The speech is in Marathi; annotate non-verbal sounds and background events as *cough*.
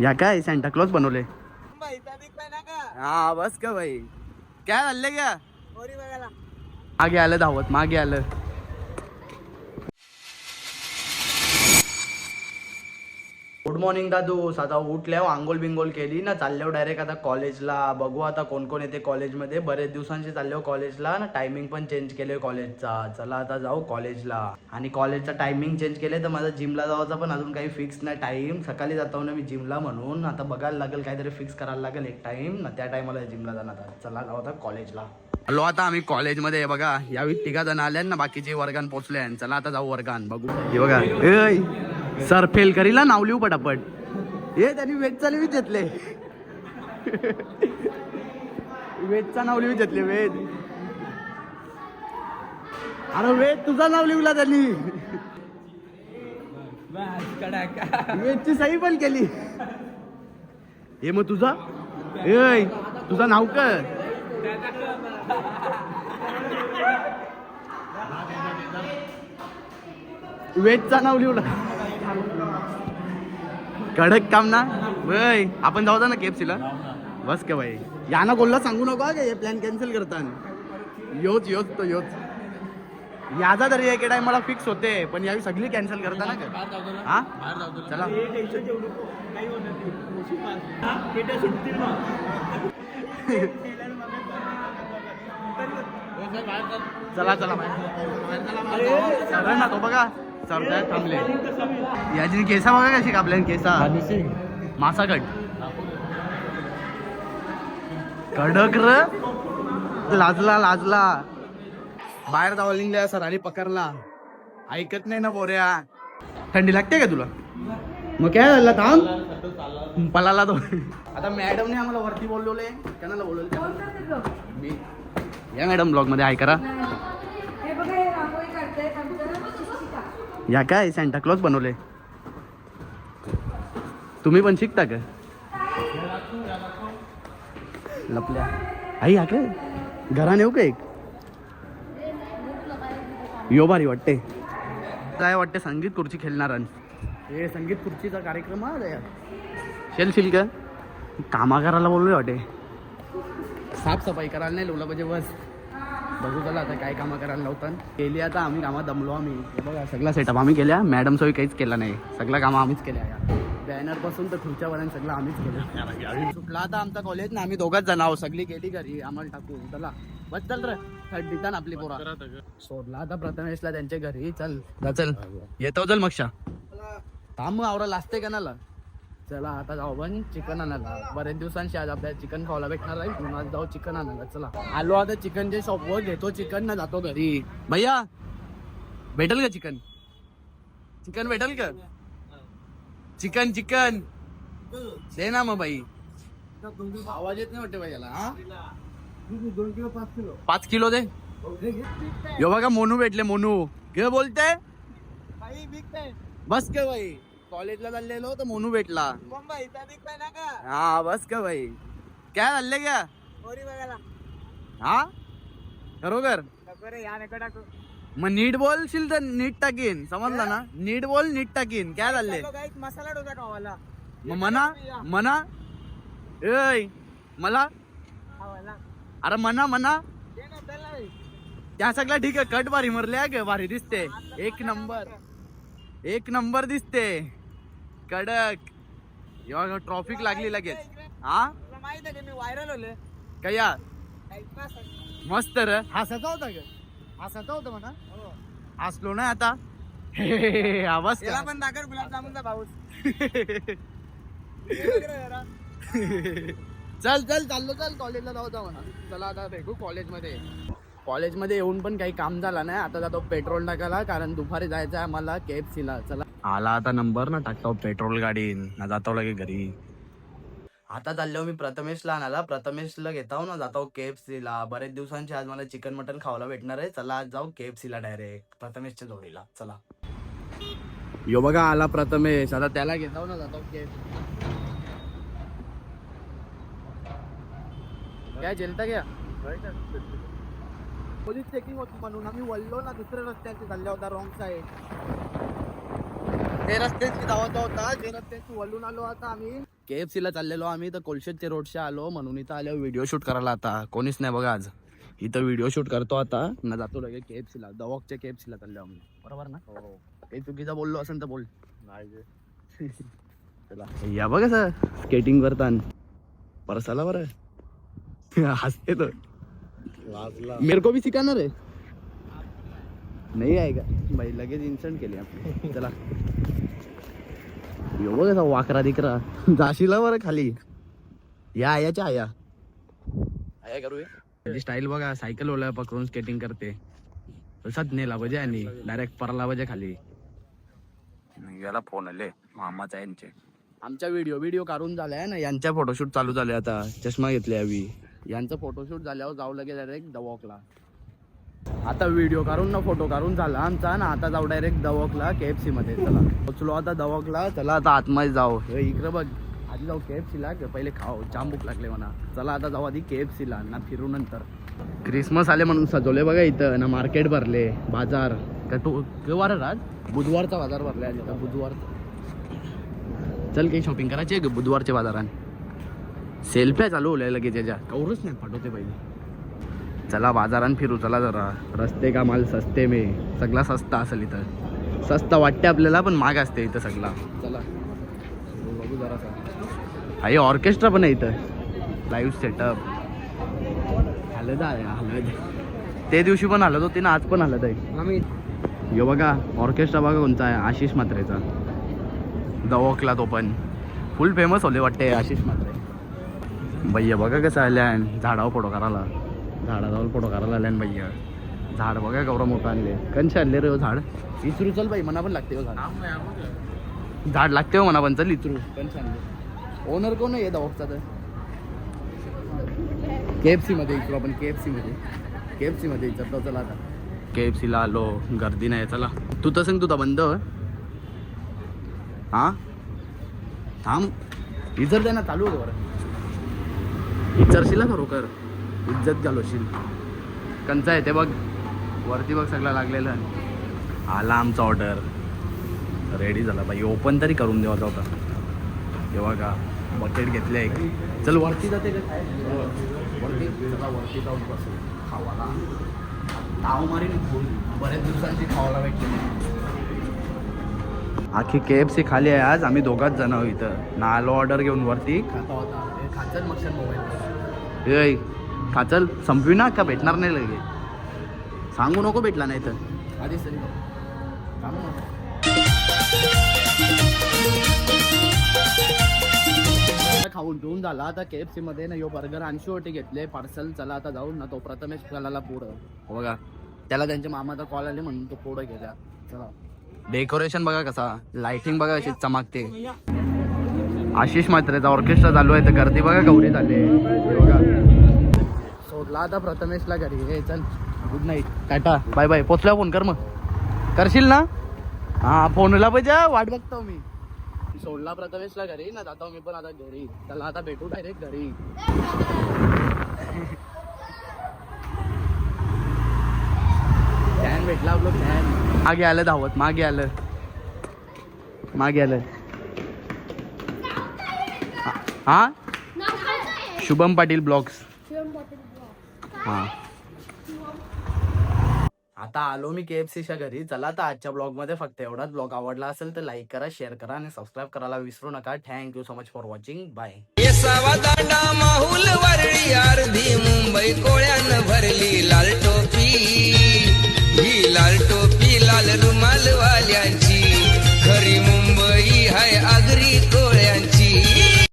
या काय सँटा क्लॉज बनवले? हा बस का भाई. काय चाललंय का मागे आलं धावत मागे आलं. मॉर्निंग दादू आता उठल्यावर आंघोळ बिंगोल केली ना चालल्यावर डायरेक्ट आता कॉलेजला बघू आता कोण कोण येते कॉलेजमध्ये बरेच दिवसांचे चालल्यावर कॉलेजला ना टायमिंग पण चेंज केले कॉलेजचा चला आता जाऊ कॉलेजला आणि कॉलेजचा टायमिंग चेंज केले तर माझा जिमला जायचा पण अजून काही फिक्स नाही टाईम सकाळी जातो ना मी जिमला म्हणून. आता बघायला लागेल काहीतरी फिक्स करायला लागेल एक टाइम ना त्या टायमाला जिमला जाणार. आता. चला जाऊ आता कॉलेजला हॅलो आता आम्ही कॉलेजमध्ये बघा यावेळी तिघा जण आले ना बाकीचे वर्गान पोचले चला आता जाऊ वर्गान बघू. हे बघा. सर फेल करीला नाव लिहू पटापट. हे त्यांनी वेद चालू घेतले. वेदचा नाव लिहू घेतले वेद. अरे वेद तुझा नाव लिहला त्यांनी. वेदची सही पण केली. हे मग तुझा? ए तुझं नाव कर. वेदचा नाव लिहलं कडक काम ना? वय आपण जाऊ ना केपसीला बस का भाई. याना कोल्हा सांगू नको हा का हे प्लॅन कॅन्सल करताना. योच योच तो योच. याचा तरी एके टाइम मला फिक्स होते पण यावी सगळी कॅन्सल करता ना का हा? चला. चला चला. सर ना तो बघा. सर साहेब थांबले याची केसा बघा कशी कापल्या केसा. मासाकट. कडक र लाजला लाजला. बाहेर धावलिंगल्या सरांनी पकडला. ऐकत नाही ना बोऱ्या थंडी लागते का तुला? मग काय झालं थांब. पलाला तो. आता मॅडमने आम्हाला वरती बोलवले कोणाला बोलवले मी या मॅडम ब्लॉगमध्ये आहे या काय सँटा क्लॉज बनवले? तुम्ही पण शिकता का? लपल्या. आई या काय घरान येऊ का एक? यो भारी वाटते. काय वाटते संगीत खुर्ची खेळणार हे संगीत खुर्चीचा कार्यक्रम आहे यार. शेलशील का? कामा करायला बोललोय वाटे. साफसफाई करायला नाही लावलं पाहिजे बस. बघू चला आता काय कामं करायला लावतात. केली आता आम्ही कामात दमलो आम्ही. बघा सगळा सेटअप आम्ही केल्या. मॅडम सोयी काहीच केला नाही. सगळं कामं आम्हीच केल्या बॅनरपासून तर खुर्च्यापर्यंत सगळं आम्हीच केलं. सुटला आता आमचा कॉलेज ना आम्ही दोघंच जण आहोत. सगळी गेली घरी. आम्हाला टाकू चला. बस चल रे. थर्ड ना आपली पोरा. सोडला आता प्रथमेशला त्यांच्या घरी. चल चल. येतो चल मक्षा थांब मग आवरा लाजते का नाला? चला आता जाऊ पण. चिकन आणायला. बरेच दिवसांशी आज आपल्याला चिकन खायला भेटणार आहे. म्हणून आज जाऊ चिकन आणायला. चला. आलो आता चिकनच्या शॉपवर घेतो चिकन ना जातो घरी. भैया भेटेल का चिकन? चिकन भेटेल का? Chicken chicken. दे ना मग बाई. आवाज येत नाही वाटते भैयाला हा? पाच किलो दे. यो बघा मोनू भेटले मोनू. घे बोलते? बस का भाई कॉलेजला चाललेलो तर मोनू भेटला. हा बस का भाई. काय चालले का हा? खरोखर मग नीट बोलशील तर नीट टाकीन. समजला ना? नीट बोल नीट टाकीन. काय चालले मसाला डोसा खावाला मग मना मना. ऐ मला? खावाला अरे मना मना. दे ना. त्या सगळ्या ठीक आहे कट भारी मरले ग भारी दिसते. एक नंबर. एक नंबर दिसते. कडक. एव्हा ट्रॉफिक लागली लगेच. हा? माहीत आहे की मी व्हायरल होले कया. मस्त र. हसायचा होता ग. हसायचा होता म्हणा. हो. हसलो ना आता. आवाज याला का? पण दाखल गुलाबजामुनचा पाऊस *laughs* चल चल चाललो चल. कॉलेजला जाऊ म्हणा. चला आता भेटू कॉलेजमध्ये. कॉलेजमध्ये येऊन पण काही काम झाला नाही. आता जातो पेट्रोल टाकायला कारण दुपारी जायचं आहे मला केप सीला चला. आला आता नंबर ना टाकतो पेट्रोल गाडी ना जातो लगे घरी. आता चाललो मी प्रथमेशला आणायला. प्रथमेशला घेता ना जातो केएफ सीला बरेच दिवसांची आज मला चिकन मटन खायला भेटणार आहे. चला आज जाऊ केएफ सीला डायरेक्ट प्रथमेशच्या जोडीला. चला. यो बघा आला प्रथमेश. आता त्याला घेता ना जातो केएफ काय जेलता क्या पोलीस चेकिंग होती म्हणून आम्ही वळलो ना दुसऱ्या रस्त्याचे चालल्या होता रॉंग साईड ते रस्त्याची धावत होता जे रस्त्याची वळून आलो आता आम्ही. के एफ सीला चाललेलो आम्ही तर कोलशेतचे रोडच्या आलो. म्हणून इथं आलो व्हिडिओ शूट करायला आता. कोणीच नाही बघा आज. इथं व्हिडिओ शूट करतो आता. ना जातो लगे के एफ सीला दवॉकच्या के एफ सीला चाललो आम्ही. बरोबर ना? काही चुकीचं बोललो असेल तर बोल. नाही *laughs* चला. या बघा सर. स्केटिंग करतान. परसाला बरं. *laughs* हसते तो. मेरे को भी सिखाना रे नाही आहे का? बाई लगेच इन्सल्ट केली आपली. चला. यो बघ असा वाकरा दिकरा. जाशीला बरं खाली. या आयाच्या आया आया करूया त्याची स्टाईल बघा सायकल ओला पकडून स्केटिंग करते. तसाच नेला पाहिजे आणि डायरेक्ट परला पाहिजे खाली. याला फोन आले. मामाचा यांचे. आमच्या व्हिडिओ व्हिडिओ काढून झालाय ना. यांच्या फोटोशूट चालू झाले आता. चष्मा घेतले हवी यांचं फोटोशूट झाल्यावर जाऊ लगे डायरेक्ट दवॉकला आता व्हिडिओ काढून ना फोटो काढून झाला आमचा ना आता जाऊ डायरेक्ट दवाकला के एफ सी मध्ये. चला. पोचलो आता दवाकला चला आता आतमध्ये जाऊ. हे इकडे बघ. आधी जाऊ के एफ सीला पहिले खाऊ. जाम भूक लागले म्हणा चला आता जाऊ आधी के एफ सीला ना फिरू नंतर. क्रिसमस आले म्हणून सजवले बघा इथं. ना मार्केट भरले बाजार. का तो केव्हा राज? बुधवारचा बाजार भरले आज इथं बुधवार चल काही शॉपिंग करायची आहे बुधवारच्या बाजारात? सेल्फ्या चालू होल्या लगेच त्याच्या कवरच नाही पाठवते पहिले. चला बाजारात फिरू चला जरा. रस्ते का माल सस्ते मे. सगळा सस्ता असेल इथं. सस्ता वाटते आपल्याला पण महाग असते इथं सगळा. चला. बघू जरा आहे ऑर्केस्ट्रा पण आहे इथं. लाईव्ह सेटअप हलद आहे हलद ते दिवशी पण हलत होते ना आज पण हलत आहे. आम्ही. यो बघा ऑर्केस्ट्रा बघा कोणता आहे आशिष म्हात्रेचा. दवोकला तो पण. फुल फेमस होले वाटते आशिष म्हात्रे. भैया बघा कसं आल्यान झाडावर फोटो करायला. झाडाजवळ फोटो करायला आल्यान भैया झाड बघा गौरव मोठं आणले. कंचे आणले रे हो झाड. इचरू चल बाई मना पण लागते हो झाड. झाड लागते हो मना पण चल इचरू. कंचे आणले ओनर कोण आहे दवोकचा तर के एफ सीमध्ये इचरू आपण के एफ सीमध्ये के एफ सीमध्ये विचारतो चला आता. के एफ सीला आलो गर्दी नाही चला. तू तर सांग तुझा बंद होय. हा? थांब. इज्जत दे ना चालू होतं बरं. विचारशील ना खरोखर? इज्जत घालवशील कंचा आहे ते बघ. वरती बघ सगळं लागलेलं. आला आमचा ऑर्डर रेडी झाला बाई ओपन तरी करून देवाचा होता तेव्हा का बकेट घेतले एक. चल वरती जाते का? वरती? चला वरती जाऊन बसू. खावाला. ताव मारीन. फुल बरेच दिवसांची खावाला नाही. आखी के एफ सी खाली आहे आज. आम्ही दोघाच जण इथं. ना आलो ऑर्डर घेऊन वरती. खाता होता. मोबाईल काचल संपवी ना का भेटणार नाही लगे? सांगू नको भेटला नाही तर. आधीच तरी खाऊन पिऊन झाला आता के एफ सी मध्ये ना यो बर्गर ऐंशी ओटी घेतले पार्सल चला आता जाऊन ना तो प्रथमेश कलाला पुढं. हो बघा. त्याला त्यांच्या मामाचा कॉल आले म्हणून तो पुढं गेला. चला. डेकोरेशन बघा कसा. लाइटिंग बघा अशी चमकते. आशिष मात्रेचा ऑर्केस्ट्रा चालू आहे तर गर्दी बघा गौरी झाली. बघा. सोडला आता प्रथमेशला घरी. हे चल. Good night tata. Bye bye पोचल्या फोन कर मग. करशील ना? हा फोनला पाहिजे वाट बघतो मी. सोडला प्रथमेशला घरी ना जातो मी पण आता घरी. चला आता भेटू डायरेक्ट घरी. फॅन भेटला आपलं फॅन मागे आलं धावत मागे आलं. मागे आलं. हा? शुभम पाटील ब्लॉग्स. हा. आता आलो मी के एफ सीच्या घरी. चला तर आजच्या ब्लॉगमध्ये फक्त एवढाच ब्लॉग आवडला असेल तर लाईक करा शेअर करा आणि सबस्क्राईब करायला विसरू नका. Thank you so much for watching bye Mahul Worli अर्धी मुंबई कोळ्यानं भरली लाल टोपी. ही लाल टोपी लाल रुमाल वाल्यांची खरी मुंबई हाय आज